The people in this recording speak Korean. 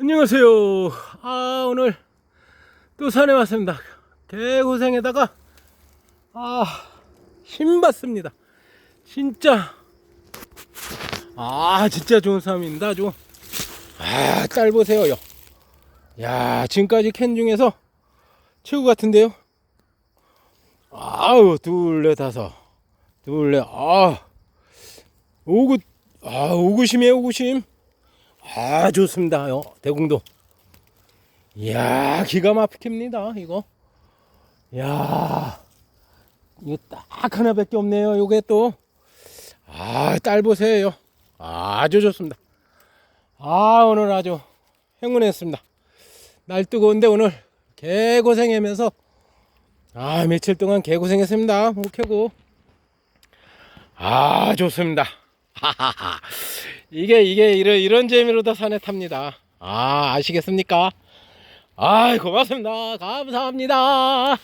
안녕하세요. 아, 오늘 또 산에 왔습니다. 개고생에다가, 아, 힘 받습니다. 진짜, 아, 진짜 좋은 싸움입니다. 아주. 아, 딸 보세요. 야, 지금까지 캔 중에서 최고 같은데요? 아우, 둘, 넷, 다섯. 둘, 넷, 아, 오구, 아, 오구심이에요, 오구심. 아 좋습니다. 요 대궁도. 이야 기가 막힙니다 이거. 이야 이거 딱 하나밖에 없네요 요게 또 아 딸 보세요. 아주 좋습니다. 아 오늘 아주 행운했습니다. 날 뜨거운데 오늘 개고생하면서 아 며칠 동안 개고생했습니다 못 캐고. 아 좋습니다. 하하하 이게 이게 이런 이런 재미로도 산에 탑니다. 아 아시겠습니까? 아 고맙습니다. 감사합니다.